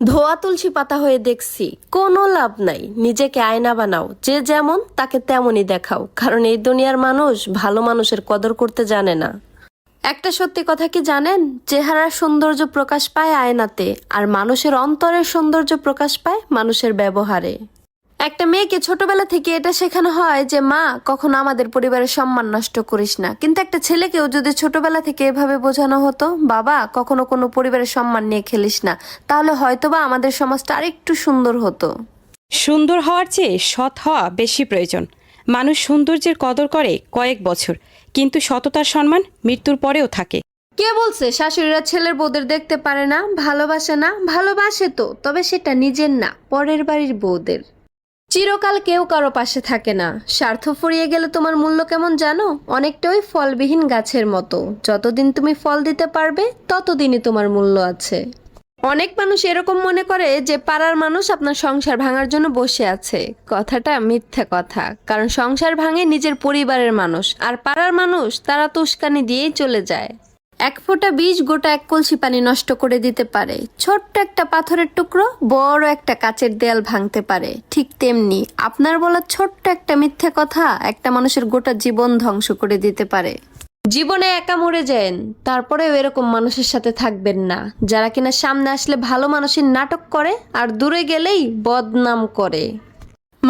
ধোয়া তুলসী পাতা হয়ে দেখছি, কোনো লাভ নাই। নিজেকে আয়না বানাও, যে যেমন, তাকে তেমনই দেখাও, কারণ এই দুনিয়ার মানুষ ভালো মানুষের কদর করতে জানে না। একটা সত্যি কথা কি জানেন? চেহারার সৌন্দর্য প্রকাশ পায় আয়নাতে, আর মানুষের অন্তরের সৌন্দর্য প্রকাশ পায় মানুষের ব্যবহারে। একটা মেয়েকে ছোটবেলা থেকে এটা শেখানো হয় যে মা কখনো আমাদের পরিবারের সম্মান নষ্ট করিস না। কিন্তু একটা ছেলেকেও যদি ছোটবেলা থেকে এভাবে বোঝানো হতো বাবা কখনো কোনো পরিবারের সম্মান নিয়ে খেলিস না। তাহলে হয়তোবা আমাদের সমাজটা আরেকটু সুন্দর হতো। সুন্দর হওয়ার চেয়ে সৎ হওয়া বেশি প্রয়োজন। মানুষ সৌন্দর্যের কদর করে কয়েক বছর কিন্তু সততার সম্মান মৃত্যুর পরেও থাকে। কে বলছে শাশুড়িরা ছেলের বউদের দেখতে পারে না ভালোবাসে না? ভালোবাসে তো তবে সেটা নিজের না পরের বাড়ির বউদের। চিরকাল কেউ কারও পাশে থাকে না। স্বার্থ ফুরিয়ে গেলে তোমার মূল্য কেমন জানো? অনেকটাই ফলবিহীন গাছের মতো। যতদিন তুমি ফল দিতে পারবে, ততদিনই তোমার মূল্য আছে। অনেক মানুষ এরকম মনে করে যে পাড়ার মানুষ আপনার সংসার ভাঙার জন্য বসে আছে। কথাটা মিথ্যা কথা। কারণ সংসার ভাঙে নিজের পরিবারের মানুষ। আর পাড়ার মানুষ, তারা তুস্কানি দিয়েই চলে যায়। এক ফোঁটা বীজ গোটা এক কলসি পানি নষ্ট করে দিতে পারে। ছোট্ট একটা পাথরের টুকরো বড় একটা কাচের দেয়াল ভাঙতে পারে। ঠিক তেমনি আপনার বলা ছোট্ট একটা মিথ্যা কথা একটা মানুষের গোটা জীবন ধ্বংস করে দিতে পারে। জীবনে একা মরে যান, তারপরেও এরকম মানুষের সাথে থাকবেন না, যারা কিনা সামনে আসলে ভালো মানুষের নাটক করে আর দূরে গেলেই বদনাম করে।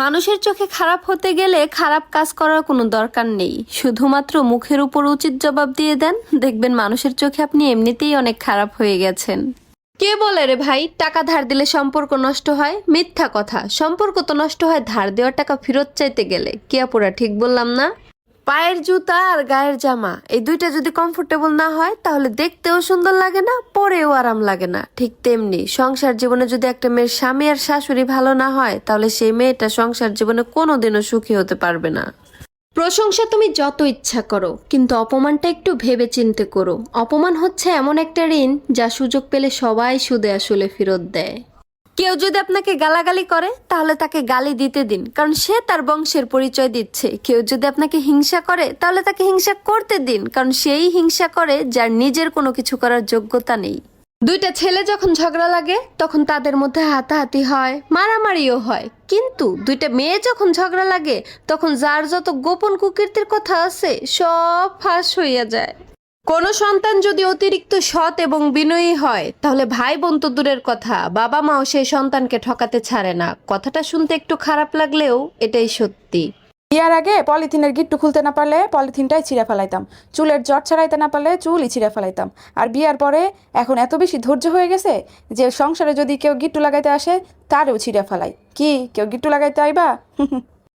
মানুষের চোখে খারাপ হতে গেলে খারাপ কাজ করার কোনো দরকার নেই। শুধুমাত্র মুখের উপর উচিত জবাব দিয়ে দেন। দেখবেন মানুষের চোখে আপনি এমনিতেই অনেক খারাপ হয়ে গেছেন। কে বলে রে ভাই, টাকা ধার দিলে সম্পর্ক নষ্ট হয়? মিথ্যা কথা। সম্পর্ক তো নষ্ট হয়, ধার দেওয়ার টাকা ফেরত চাইতে গেলে। কে আপুরা, ঠিক বললাম না? পায়ের জুতা আর গায়ের জামা। এই দুইটা যদি কমফোর্টেবল না হয়, তাহলে দেখতেও সুন্দর লাগে না, পরেও আরাম লাগে না। ঠিক তেমনি সংসার জীবনে যদি একটা মেয়ের স্বামী আর শাশুড়ি ভালো না হয়, তাহলে সেই মেয়েটা সংসার জীবনে কোনোদিনও সুখী হতে পারবে না। প্রশংসা তুমি যত ইচ্ছা করো, কিন্তু অপমানটা একটু ভেবে চিনতে করো। অপমান হচ্ছে এমন একটা ঋণ যা সুযোগ পেলে সবাই সুদে আসলে ফেরত দেয়। কেউ যদি আপনাকে গালাগালি করে, তাহলে তাকে গালি দিতে দিন, কারণ সে তার বংশের পরিচয় দিচ্ছে। কেউ যদি আপনাকে হিংসা করে, তাহলে তাকে হিংসা করতে দিন, কারণ সেই হিংসা করে যার নিজের কোনো কিছু করার যোগ্যতা নেই। দুইটা ছেলে যখন ঝগড়া লাগে, তখন তাদের মধ্যে হাতাহাতি হয়, মারামারিও হয়। কিন্তু দুইটা মেয়ে যখন ঝগড়া লাগে, তখন যার যত গোপন কুকীর্তির কথা আছে, সব ফাঁস হইয়া যায়। কোনো সন্তান যদি অতিরিক্ত সৎ এবং বিনয়ী হয়, তাহলে ভাই বোন তো দূরের কথা, বাবা মাও সেই সন্তানকে ঠকাতে ছাড়ে না। কথাটা শুনতে একটু খারাপ লাগলেও এটাই সত্যি। বিয়ার আগে পলিথিনের গিট্টু খুলতে না পারলে পলিথিনটাই ছিঁড়ে ফেলাইতাম। চুলের জট ছাড়াইতে না পারলে চুলই ছিঁড়ে ফেলাইতাম। আর বিয়ার পরে এখন এত বেশি ধৈর্য হয়ে গেছে যে সংসারে যদি কেউ গিট্টু লাগাইতে আসে, তারও ছিঁড়ে ফেলাই। কি, কেউ গিট্টু লাগাইতে আইবা?